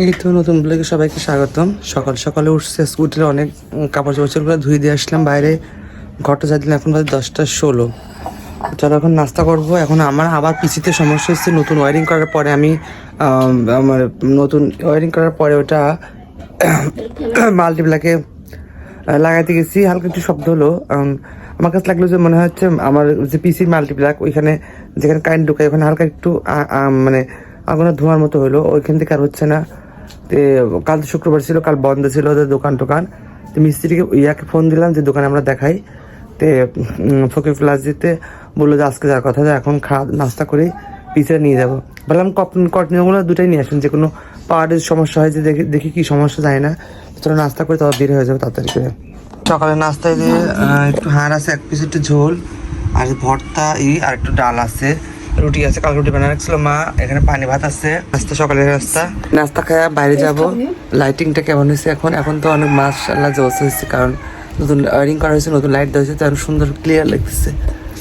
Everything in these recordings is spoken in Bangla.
এই তো নতুন ব্লগে সবাইকে স্বাগতম। সকাল সকালে উঠছে স্কুটির অনেক কাপড় চোপড় ধুয়ে দিয়ে আসলাম। বাইরে ঘরটা যা দিলাম, এখন বাজে দশটা ষোলো। চলো, এখন নাস্তা করব। এখন আমার আবার পিসিতে সমস্যা হচ্ছে, নতুন ওয়ারিং করার পরে আমি আমার নতুন ওয়ারিং করার পরে ওটা মাল্টিপ্লাকে লাগাইতে গেছি। হালকা একটু শব্দ হলো। আমার কাছে লাগল যে মনে হচ্ছে আমার যে পিসির মাল্টিপ্লাক ওইখানে যেখানে কারেন্ট ঢুকায়, ওখানে হালকা একটু মানে আগুনে ধোঁয়ার মতো হলো ওইখান থেকে আর হচ্ছে না কাল তো শুক্রবার ছিল, কাল বন্ধ ছিল ওদের দোকান টোকান। তো মিস্ত্রিকে, ইয়াকে ফোন দিলাম যে দোকানে আমরা দেখাই। তে ফকির প্লাস দিতে বলল যে আজকে যাওয়ার কথা, এখন খাওয়া নাস্তা করে পিছিয়ে নিয়ে যাব। বললাম কটনিগুলো দুটাই নিয়ে আসুন, যে কোনো পাওয়ারের সমস্যা হয় যে দেখি দেখি কী সমস্যা যায় না। চলো নাস্তা করে তবে বের হয়ে যাবে তাড়াতাড়ি করে। সকালে নাস্তায় দিয়ে একটু হাড় আছে, এক পিস একটু ঝোল, আর ভর্তা, ই, আর একটু ডাল আছে। রুটি আছে, কাল রুটি বানা ছিল মা, এখানে পানি ভাত আছে। নাস্তা, সকালের নাস্তা। নাস্তা খাওয়া বাইরে যাব। লাইটিংটা কেমন হয়েছে এখন? এখন তো অনেক মাসাল্লাহ জোস হয়েছে, কারণ নতুন ওয়ারিং করা হয়েছে, নতুন লাইট দেওয়া হয়েছে, তো সুন্দর ক্লিয়ার লাগতেছে।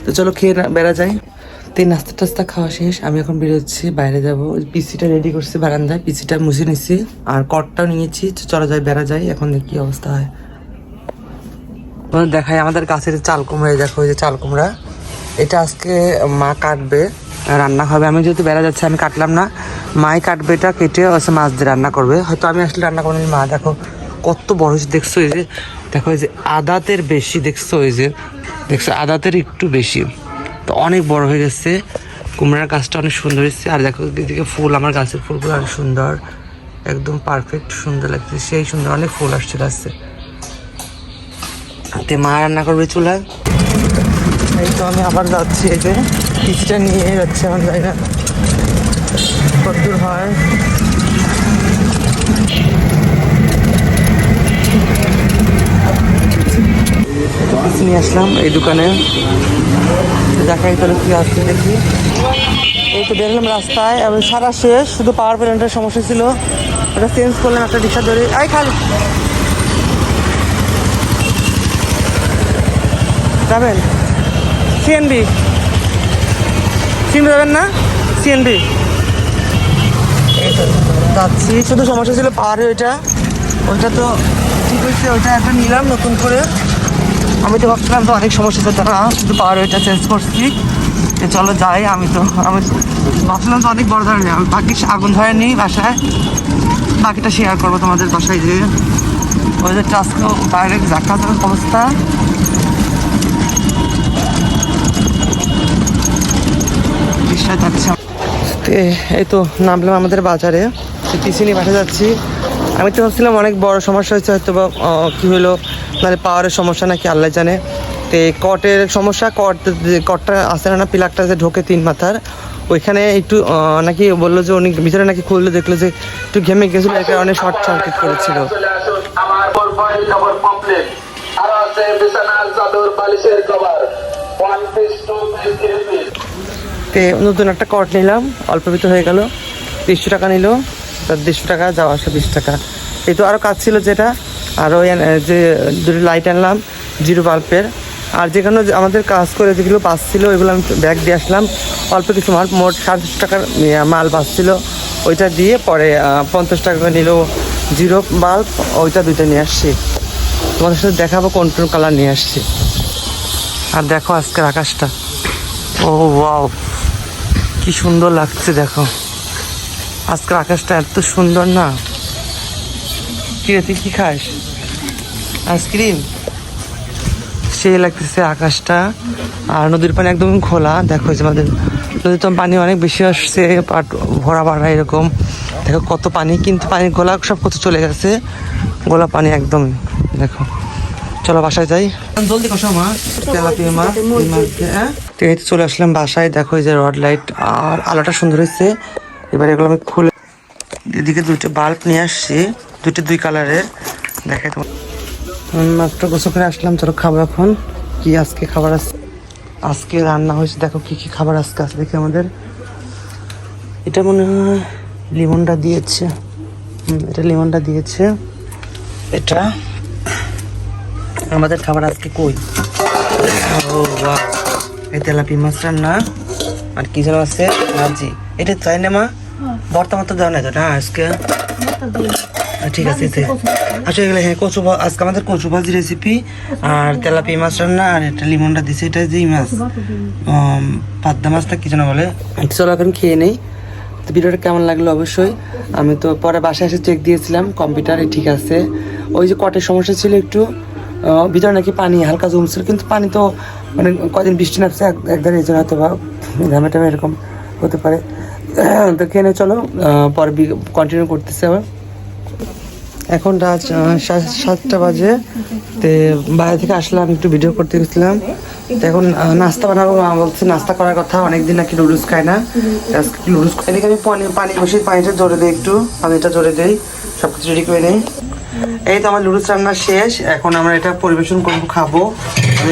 তো চলো খেয়ে বেড়া যাই। তো নাস্তা টাস্তা খাওয়া শেষ। আমি এখন বেরোচ্ছি, বাইরে যাব। পিসিটা রেডি করছি বারান্দায় পিসিটা মুছে নিচ্ছি আর কটটাও নিয়েছি চলো যাই, বেড়া যাই, এখন কি অবস্থা হয়। দেখাই আমাদের গাছের চাল কুমড়া দেখো, এই যে চাল কুমড়া। এটা আজকে মা কাটবে। রান্না হবে। আমি যেহেতু বেড়া যাচ্ছে আমি কাটলাম না। মাই কাটবে এটা কেটে হচ্ছে মাছ দিয়ে রান্না করবে। হয়তো আমি আসলে রান্না করব না, মা দেখো কত বড় হয়েছে। দেখছ এই যে দেখো এই যে আদাতের বেশি। দেখছ এই যে দেখছ আদাতের একটু বেশি। তো অনেক বড় হয়ে গেছে। কুমড়ার গাছটা অনেক সুন্দর হয়েছে। আর দেখো এদিকে ফুল আমার গাছের ফুলগুলো অনেক সুন্দর। একদম পারফেক্ট সুন্দর লাগছে। সেই সুন্দর অনেক ফুল আসছে গাছে। তে মা রান্না করবে চুলায়। এই তো আমি আবার যাচ্ছি এই যে। পিসিটা নিয়ে যাচ্ছে আমার জায়গা। কত দূর হয়? নিয়ে আসলাম এই দোকানে। দেখাই তাহলে কি আসছে দেখি। এই তো বেরোলাম রাস্তায়, এবং সারা শেষ, শুধু পাওয়ার প্ল্যান্টের সমস্যা ছিল। ওটা চেঞ্জ করলাম একটা রিক্সা ধরে। আই খালি। যাবেন? সিএনবি সিএনবি যাবেন না? সিএনবি। যাচ্ছি শুধু সমস্যা ছিল পাহাড়ে ওইটা। ওইটা তো ঠিক হয়েছে, ওইটা একটা নিলাম নতুন করে। আমি তো ভাবছিলাম তো অনেক সমস্যা ছিল না শুধু পাহাড়ে ওইটা চেঞ্জ করছি। তো চলো যাই, আমি তো আমি ভাবছিলাম তো অনেক বড় ধরনের, আমি বাকি আগুন ধরে নিই বাসায়। বাকিটা শেয়ার করব তোমাদের বাসায় যে ওদের আজকে বাইরে দেখা অবস্থা। যাচ্ছি এই তো নামলাম আমাদের বাজারে। পিসি নিয়ে বাসা যাচ্ছি। আমি তো ভাবছিলাম অনেক বড় সমস্যা হয়েছে হয়তো বা কী হলো মানে পাওয়ারের সমস্যা নাকি আল্লাহ জানে। তো, কটের সমস্যা, কট, কটটা আসে না পিলারটা যে ঢোকে তিন মাথার, ওইখানে একটু নাকি বলল যে উনি ভিতরে নাকি খুললো, দেখল যে একটু ঘেমে গেছিল এই কারণে শর্ট সার্কিট করেছিল। তে নতুন একটা কট নিলাম, অল্প ভিতর হয়ে গেল। তিরিশশো টাকা নিল তার দেড়শো টাকা, যাওয়া আসা বিশ টাকা। এই তো আরও কাজ ছিল যেটা, আর ওই যে দুটো লাইট আনলাম, জিরো বাল্বের। আর যেখানে আমাদের কাজ করে যেগুলো বাস ছিল, ওইগুলো আমি ব্যাগ দিয়ে আসলাম। অল্প কিছু মাল, মোট সাড়ে চারশো টাকার মাল বাস ছিল। ওইটা দিয়ে পরে পঞ্চাশ টাকা নিল জিরো বাল্ব, ওইটা দুইটা নিয়ে আসছি। তোমাদের সাথে দেখাবো কোন কোন কালার নিয়ে আসছি। আর দেখো আজকের আকাশটা। ও ওয়াও কি সুন্দর লাগছে দেখো। আজকের আকাশটা এত সুন্দর না। কি রে, তুই কি খাস? আইসক্রিম? সেই লাগতেছে আকাশটা। আর নদীর পানি একদম খোলা। দেখো যে আমাদের নদীর পানি অনেক বেশি আসছে পাট ভরা ভরা এরকম। দেখো কত পানি কিন্তু পানি গোলা সব কত চলে গেছে। গোলা পানি একদম দেখো। চলো বাসায় যাই। জলদি কষা মা। তেলাপিয়া দিয়ে, হ্যাঁ? তো এই চলে আসলাম বাসায়। দেখো এই যে রড লাইট আর আলোটা সুন্দর হয়েছে। এবার এগুলো আমি খুলে এদিকে দুটো বাল্ব নিয়ে আসছি, দুটো দুই কালারের দেখাই তোমার মাত্র গোসল করে আসলাম, চলো খাব এখন। কি আজকে খাবার আছে আজকে রান্না হয়েছে, দেখো কি কি খাবার আজকে আছে দেখি আমাদের। এটা মনে হয় লিমনটা দিয়েছে। এটা লিমনটা দিয়েছে। এটা আমাদের খাবার আজকে কই? ও এই তেলাপি মাছ রান্না। আর কি যেন আছে? ভাজি। এটা চাই না মা? বর্তমান তো দেওয়া নাই তো না আজকে? আচ্ছা, ঠিক আছে এতে। আচ্ছা এগুলো হ্যাঁ কচু আজকে আমাদের কচু ভাজি রেসিপি আর তেলাপি মাছ রান্না আর একটা লিমনটা দিছে এটা যেই মাছ? উম, পাদ্দা মাছটা কি যেন বলে? চলো এখন খেয়ে নেই। তো ভিডিওটা কেমন লাগল অবশ্যই? আমি তো পরে বাসায় এসে চেক দিয়েছিলাম কম্পিউটারে ঠিক আছে। ওই যে কটের সমস্যা ছিল একটু ভিতরে নাকি পানি, হালকা জমছিল, কিন্তু পানি তো মানে কদিন বৃষ্টি নামছে, এক- একবার এই জন্য হয়তো বা ঘামে এরকম হতে পারে। তো খেয়ে চলো পরে কন্টিনিউ করতেছে আবার। এখন রাত সাতটা বাজে। তো বাইরে থেকে আসলাম, একটু ভিডিও করতে গেছিলাম। তো এখন নাস্তা বানাবো, মা বলছে, নাস্তা করার কথা, অনেকদিন নাকি নুডলস খায় না। আজকে নুডলস এদিকে আমি পানি পানি বসে, পানিটা জোরে দিই একটু, পানিটা জোরে দিই সব কিছু রেডি করে নিই। এই তো আমার লুডুস রান্না শেষ। এখন আমরা এটা পরিবেশন করব, খাব।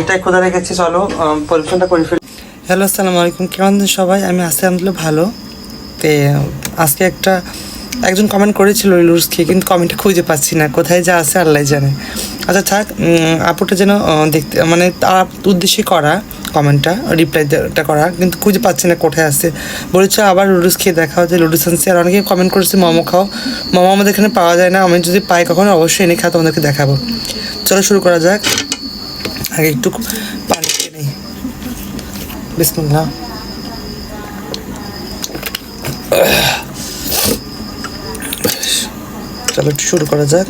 এটা খোদা রেখেছি, চলো পরিবেশনটা করে ফেলি। হ্যালো, আসসালামু আলাইকুম। কেমন আছেন সবাই? আমি আছি, আলহামদুলিল্লাহ, ভালো। তে, আজকে একটা, একজন কমেন্ট করেছিল লুডুস খেয়ে, কিন্তু কমেন্টটা খুঁজে পাচ্ছি না। কোথায় যা আছে আল্লাহ জানে। আচ্ছা থাক আপুটা যেন দেখতে মানে তার উদ্দেশ্যে করা কমেন্টটা রিপ্লাইটা করা, কিন্তু খুঁজে পাচ্ছে না কোথায় আছে। বলেছে আবার লুডুস খেয়ে দেখা যে লুডুস আনছি, আর অনেকে কমেন্ট করেছে, মোমো খাও। মোমো আমাদের এখানে পাওয়া যায় না, আমি যদি পাই কখনো অবশ্যই এনে খাওয়া তোমাদেরকে দেখাবো। চলো শুরু করা যাক। আগে একটু পানি খেয়ে নেই। বিসমুল্লাহ। চলো একটু শুরু করা যাক।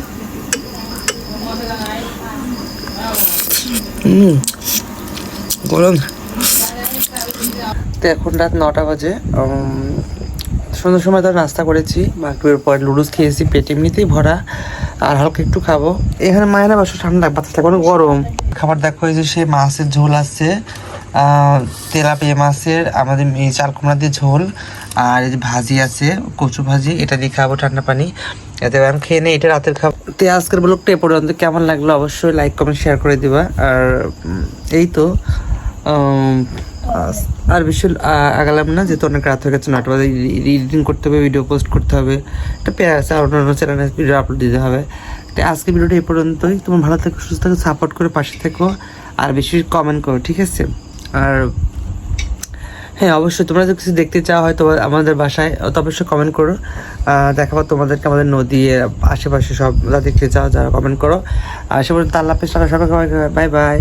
গরম। তো এখন রাত নটা বাজে সন্ধ্যার সময় তো নাস্তা করেছি মাইক্রোওয়েভ পর লুডুস খেয়েছি, পেট এমনিতেই ভরা, আর হালকা একটু খাব। এখানে মায়েরা বাসু ঠান্ডা, বাতাসটা কোনো গরম। খাবার দেখো হয়েছে যে সে মাছের ঝোল আছে তেলাপিয়া মাছের আমাদের এই চাল কুমড়া দিয়ে ঝোল, আর ভাজি আছে, কচু ভাজি, এটা দিয়ে খাব ঠান্ডা পানি। এতে আমি খেয়ে নেই, এটা রাতের খাব তো আজকের ব্লগটা এ পর্যন্ত। কেমন লাগল অবশ্যই লাইক কমেন্ট শেয়ার করে দিবা। আর এই তো আর বেশি আগালাম না, যেহেতু অনেক রাত হয়ে গেছে নটা বাজে এডিটিং করতে হবে ভিডিও পোস্ট করতে হবে। একটা পেয়ে আছে, আর অন্যান্য চ্যানেলে ভিডিও আপলোড দিতে হবে। তো আজকে ভিডিওটা এই পর্যন্তই। তোমার ভালো থেকো, সুস্থ থাকো সাপোর্ট করে পাশে থেকো, আর বেশি কমেন্ট করো, ঠিক আছে? আর হ্যাঁ অবশ্যই, তোমরা যদি কিছু দেখতে চাও হয়তো আমাদের বাসায় তো অবশ্যই কমেন্ট করো। দেখাবো তোমাদেরকে আমাদের নদী, আশেপাশে সব দেখতে চাও, যারা কমেন্ট করো। আশেপাশে সবাই সবাই বাই বাই